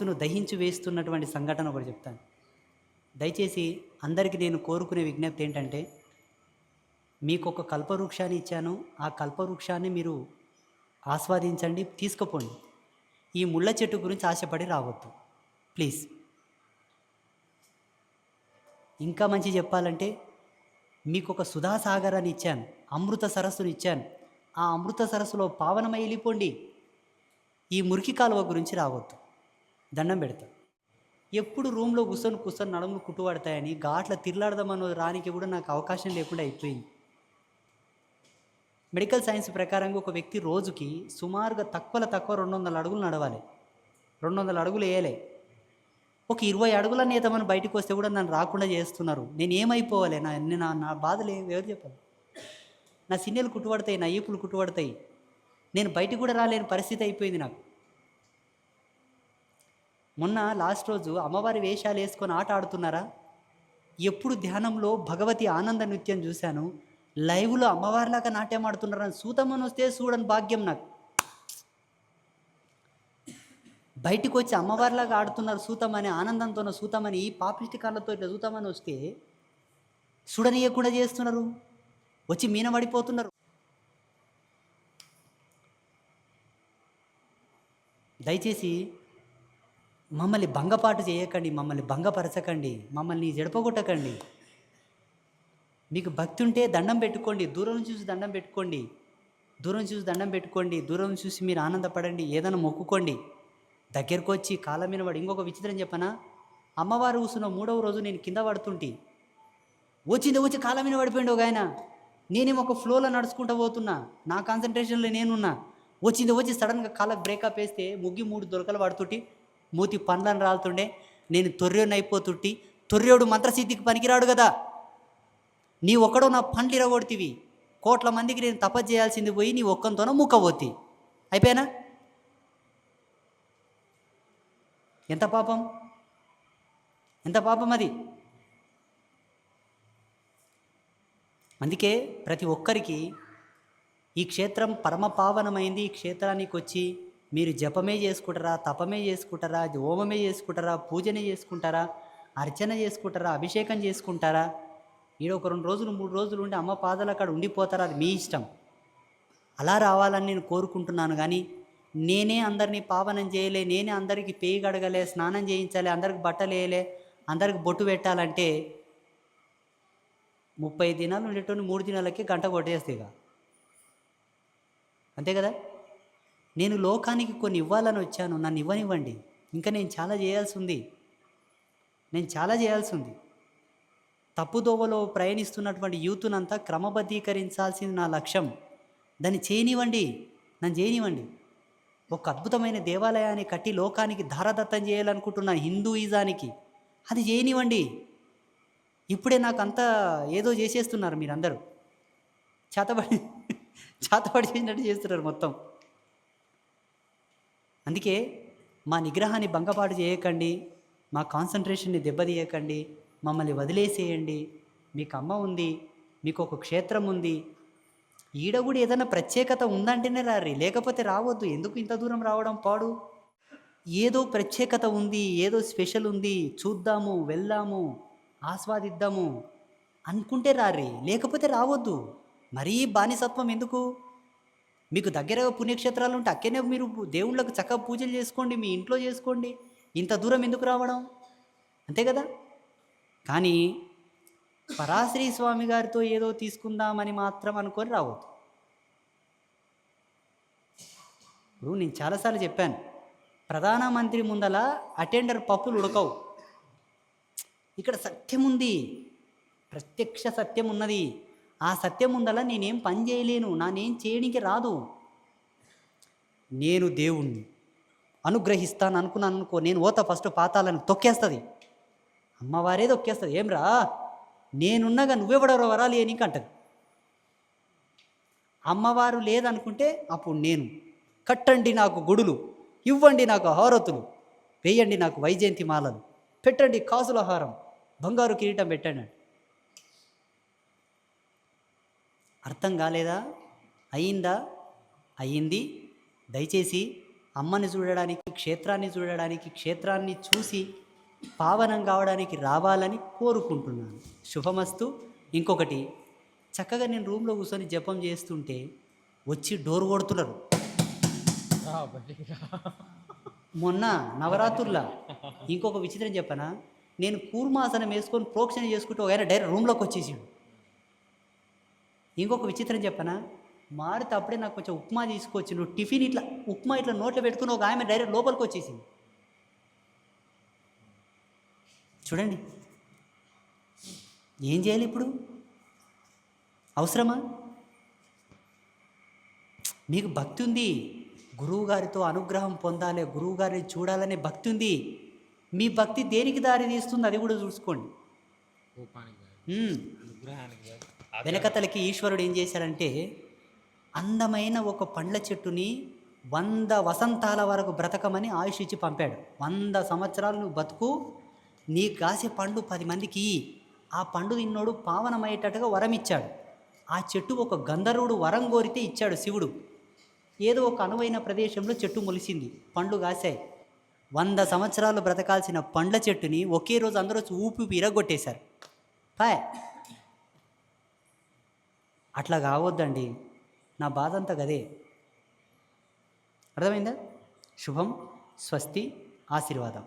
మనస్సును దహించి వేస్తున్నటువంటి సంఘటన ఒకటి చెప్తాను. దయచేసి అందరికీ నేను కోరుకునే విజ్ఞప్తి ఏంటంటే మీకు ఒక కల్పవృక్షాన్ని ఇచ్చాను. ఆ కల్పవృక్షాన్ని మీరు ఆస్వాదించండి తీసుకుపోండి. ఈ ముళ్ళ చెట్టు గురించి ఆశపడి రావద్దు. ప్లీజ్. ఇంకా మంచి చెప్పాలంటే మీకు ఒక సుధాసాగరాన్ని ఇచ్చాను. అమృత సరస్సుని ఇచ్చాను. ఆ అమృత సరస్సులో పావనమై వెళ్ళిపోండి. ఈ మురికి కాలువ గురించి రావద్దు. దండం పెడతాడు ఎప్పుడు రూమ్లో కూర్చొని కూర్చొని నడుములు కుట్టుబడతాయని ఘాట్ల తిరలాడదామని రానికి కూడా నాకు అవకాశం లేకుండా అయిపోయింది. మెడికల్ సైన్స్ ప్రకారంగా ఒక వ్యక్తి రోజుకి సుమారుగా తక్కువలో తక్కువ రెండు వందల అడుగులు నడవాలి. రెండు వందల అడుగులు వేయలే. ఒక ఇరవై అడుగుల నేతమని బయటకు వస్తే కూడా నన్ను రాకుండా చేస్తున్నారు. నేను ఏమైపోవాలి? నా నా- నా బాధలు ఏం- ఎవరు చెప్పాలి. నా సిన్నెలు కుట్టుబడతాయి నా ఈపులు కుట్టుబడతాయి. నేను బయటికి కూడా రాలేని పరిస్థితి అయిపోయింది నాకు. మొన్న లాస్ట్ రోజు అమ్మవారి వేషాలు వేసుకొని ఆట ఆడుతున్నారా? ఎప్పుడు ధ్యానంలో భగవతి ఆనంద నృత్యం చూశాను. లైవ్లో అమ్మవారిలాగా నాట్యం ఆడుతున్నారని సూతమని వస్తే చూడని భాగ్యం నాకు. బయటికి వచ్చి అమ్మవారిలాగా ఆడుతున్నారు సూతమని ఆనందంతో సూతమని ఈ పాపిష్టి కాళ్ళతో ఇట్లా సూతమని వస్తే చూడనీయకుండా చేస్తున్నారు. వచ్చి మీన పడిపోతున్నారు దయచేసి మమ్మల్ని భంగపాటు చేయకండి మమ్మల్ని భంగపరచకండి మమ్మల్ని జడపగొట్టకండి. మీకు భక్తి ఉంటే దండం పెట్టుకోండి దూరం చూసి దండం పెట్టుకోండి. దూరం చూసి దండం పెట్టుకోండి దూరం చూసి మీరు ఆనందపడండి ఏదైనా మొక్కుకోండి. దగ్గరకు వచ్చి కాళ్ళ మీద పడి ఇంకొక విచిత్రం చెప్పనా? అమ్మవారు కూసున్న మూడవ రోజు నేను కింద పడుతుంటి. వచ్చింది వచ్చి కాళ్ళ మీద పడిపోయిండు ఒక ఆయన. నేనేమో ఒక ఫ్లోలో నడుచుకుంటూ పోతున్నా నా కాన్సన్ట్రేషన్లో నేనున్నా. వచ్చింది వచ్చి సడన్గా కాళ్ళకు బ్రేకప్ వేస్తే ముగ్గి మూడు దొరకలు పడుతుంటి. మూతి పండ్లను రాలుతుండే. నేను తొర్రెని అయిపోతుంటి. తొర్రెడు మంత్రసిద్ధికి పనికిరాడు కదా నీ ఒక్కడో నా పండ్లు ఇరగొడితివి. కోట్ల మందికి నేను తప చేయాల్సింది పోయి నీ ఒక్కంతోనో ముక్కబోతి అయిపోయానా? ఎంత పాపం? ఎంత పాపం అది? అందుకే ప్రతి ఒక్కరికి ఈ క్షేత్రం పరమ పావనమైంది ఈ క్షేత్రానికి వచ్చి మీరు జపమే చేసుకుంటారా తపమే చేసుకుంటారా హోమమే చేసుకుంటారా పూజనే చేసుకుంటారా అర్చన చేసుకుంటారా అభిషేకం చేసుకుంటారా? ఈడ ఒక రెండు రోజులు మూడు రోజులు ఉండి అమ్మ పాదాలు అక్కడ ఉండిపోతారా అది మీ ఇష్టం. అలా రావాలని నేను కోరుకుంటున్నాను కానీ నేనే అందరినీ పావనం చేయలే నేనే అందరికీ పేయి గడగలే స్నానం చేయించాలి అందరికి బట్టలు వేయలే అందరికి బొట్టు పెట్టాలంటే ముప్పై దినాలు ఉండేటువంటి మూడు దినాలకి గంట కొట్టేస్తే అంతే కదా? నేను లోకానికి కొన్ని ఇవ్వాలని వచ్చాను నన్ను ఇవ్వనివ్వండి. ఇంకా నేను చాలా చేయాల్సి ఉంది. నేను చాలా చేయాల్సి ఉంది. తప్పుదోవలో ప్రయాణిస్తున్నటువంటి యూత్నంతా క్రమబద్ధీకరించాల్సింది నా లక్ష్యం. దాన్ని చేయనివ్వండి. నన్ను చేయనివ్వండి. ఒక అద్భుతమైన దేవాలయాన్ని కట్టి లోకానికి ధారదత్తం చేయాలనుకుంటున్న హిందూయిజానికి అది చేయనివ్వండి. ఇప్పుడే నాకు అంతా ఏదో చేసేస్తున్నారు మీరందరూ. చేతబడి చేతబడి చేసినట్టు చేస్తున్నారు మొత్తం. అందుకే మా నిగ్రహాన్ని భంగపాటు చేయకండి మా కాన్సన్ట్రేషన్ని దెబ్బతీయకండి మమ్మల్ని వదిలేసేయండి. మీకు అమ్మ ఉంది మీకు ఒక క్షేత్రం ఉంది. ఈడ కూడా ఏదైనా ప్రత్యేకత ఉందంటేనే రారి లేకపోతే రావద్దు. ఎందుకు ఇంత దూరం రావడం పాడు? ఏదో ప్రత్యేకత ఉంది ఏదో స్పెషల్ ఉంది చూద్దాము వెళ్దాము ఆస్వాదిద్దాము అనుకుంటే రారి లేకపోతే రావద్దు. మరీ బానిసత్వం ఎందుకు? మీకు దగ్గరగా పుణ్యక్షేత్రాలు ఉంటే అక్కడనే మీరు దేవుళ్ళకు చక్కగా పూజలు చేసుకోండి మీ ఇంట్లో చేసుకోండి. ఇంత దూరం ఎందుకు రావడం? అంతే కదా? కానీ పరాశ్రీ స్వామి గారితో ఏదో తీసుకుందామని మాత్రం అనుకొని రావద్దు. ఇప్పుడు నేను చాలాసార్లు చెప్పాను ప్రధానమంత్రి ముందల అటెండర్ పప్పులు ఉడకవు. ఇక్కడ సత్యం ఉంది. ప్రత్యక్ష సత్యం ఉన్నది. ఆ సత్యం ముందల నేనేం పని చేయలేను. నానేం చేయడానికి రాదు. నేను దేవుణ్ణి అనుగ్రహిస్తాను అనుకున్నాను అనుకో నేను ఓత ఫస్ట్ పాతాలను తొక్కేస్తుంది. అమ్మవారే తొక్కేస్తుంది. ఏం రా నేనున్నగా నువ్వెవడరో వరాలు ఏనికి అంటది అమ్మవారు లేదనుకుంటే అప్పుడు నేను. కట్టండి నాకు గుడులు ఇవ్వండి నాకు హారతులు వేయండి నాకు వైజయంతి మాలలు పెట్టండి కాసుల హారం బంగారు కిరీటం పెట్టండి అర్థం కాలేదా? అయిందా? అయ్యింది దయచేసి అమ్మని చూడడానికి క్షేత్రాన్ని చూడడానికి క్షేత్రాన్ని చూసి పావనం కావడానికి రావాలని కోరుకుంటున్నాను. శుభమస్తు. ఇంకొకటి చక్కగా నేను రూమ్లో కూర్చొని జపం చేస్తుంటే వచ్చి డోర్ కొడుతున్నారు. మొన్న నవరాత్రుల్లో ఇంకొక విచిత్రం చెప్పనా? నేను కూర్మాసనం వేసుకొని ప్రోక్షణ చేసుకుంటూ ఒక ఆయన డైరెక్ట్ రూమ్లోకి వచ్చేసాడు. ఇంకొక విచిత్రం చెప్పనా? మారితే అప్పుడే నాకు కొంచెం ఉప్మా తీసుకొచ్చి నువ్వు టిఫిన్ ఇట్లా ఉప్మా ఇట్లా నోట్లో పెట్టుకుని ఒక ఆమె డైరెక్ట్ లోపలికి వచ్చేసింది. చూడండి. ఏం చేయాలి ఇప్పుడు? అవసరమా? మీకు భక్తి ఉంది. గురువు గారితో అనుగ్రహం పొందాలి గురువు గారిని చూడాలనే భక్తి ఉంది. మీ భక్తి దేనికి దారి తీస్తుంది అది కూడా చూసుకోండి. వెనకతలకి ఈశ్వరుడు ఏం చేశాడంటే అందమైన ఒక పండ్ల చెట్టుని వంద వసంతాల వరకు బ్రతకమని ఆయుష్ ఇచ్చి పంపాడు. వంద సంవత్సరాలు నువ్వు బతుకు నీ కాసే పండు పది మందికి ఆ పండు తిన్నోడు పావనమయ్యేటట్టుగా వరం ఇచ్చాడు ఆ చెట్టు ఒక గంధర్వుడు వరం కోరితే ఇచ్చాడు శివుడు. ఏదో ఒక అనువైన ప్రదేశంలో చెట్టు మొలిసింది పండ్లు కాశాయి. వంద సంవత్సరాలు బ్రతకాల్సిన పండ్ల చెట్టుని ఒకే రోజు అందరూ ఊపి ఊపి ఇరగొట్టేశారు పాయ్ అట్లా కావద్దండి. నా బాధ అంతా గదే. అర్థమైందా? శుభం స్వస్తి ఆశీర్వాదం.